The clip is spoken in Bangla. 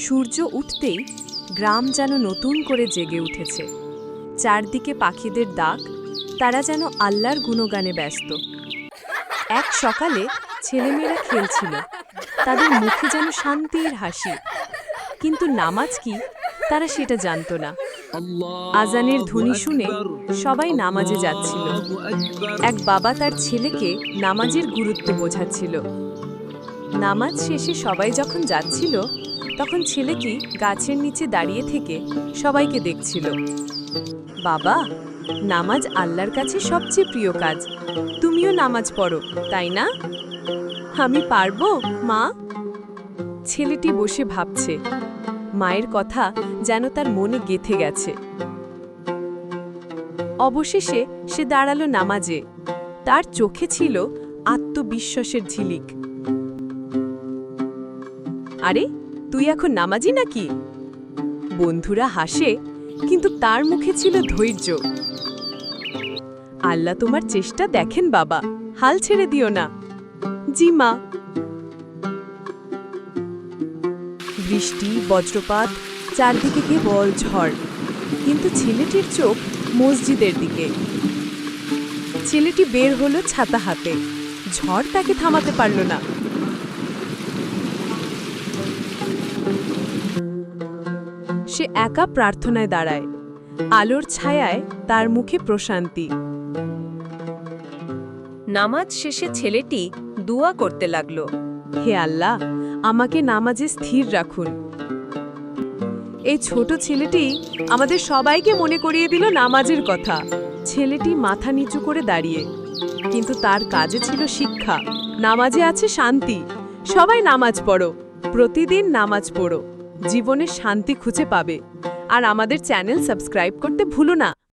সূর্য উঠতেই গ্রাম যেন নতুন করে জেগে উঠেছে। চারদিকে পাখিদের ডাক, তারা যেন আল্লাহর গুণগানে ব্যস্ত। এক সকালে ছেলেমেয়েরা খেলছিল। তাদের মুখে যেন শান্তির হাসি। কিন্তু নামাজ কি? তারা সেটা জানতো না। আজানের ধ্বনি শুনে সবাই নামাজে যাচ্ছিল। এক বাবা তার ছেলেকে নামাজের গুরুত্ব বোঝাচ্ছিল। নামাজ শেষে সবাই যখন যাচ্ছিল, তখন ছেলেটি গাছের নিচে দাঁড়িয়ে থেকে সবাইকে দেখছিল। বাবা, নামাজ আল্লাহর কাছে সবচেয়ে প্রিয় কাজ। তুমিও নামাজ পড়ো, তাই না? আমি পারব, মা? ছেলেটি বসে ভাবছে। মায়ের কথা যেন তার মনে গেথে গেছে। অবশেষে সে দাঁড়াল নামাজে। তার চোখে ছিল আত্মবিশ্বাসের ঝিলিক। আরে, তুই এখন নামাজি নাকি? বন্ধুরা হাসে, কিন্তু তার মুখে ছিল ধৈর্য। আল্লাহ তোমার চেষ্টা দেখেন বাবা, হাল ছেড়ে দিও না। জি মা। বৃষ্টি, বজ্রপাত, চারদিকে কেবল ঝড়, কিন্তু ছেলেটির চোখ মসজিদের দিকে। ছেলেটি বের হলো ছাতা হাতে, ঝড় তাকে থামাতে পারল না। সে একা প্রার্থনায় দাঁড়ায়। আলোর ছায়ায় তার মুখে প্রশান্তি। নামাজ শেষে ছেলেটি দোয়া করতে লাগল, হে আল্লাহ, আমাকে নামাজে স্থির রাখুন। এই ছোট ছেলেটি আমাদের সবাইকে মনে করিয়ে দিল নামাজের কথা। ছেলেটি মাথা নিচু করে দাঁড়িয়ে, কিন্তু তার কাজে ছিল শিক্ষা। নামাজে আছে শান্তি। সবাই নামাজ পড়ো, প্রতিদিন নামাজ পড়ো। জীবনে শান্তি খুঁজে পাবে। আর আমাদের চ্যানেল সাবস্ক্রাইব করতে ভুলো না।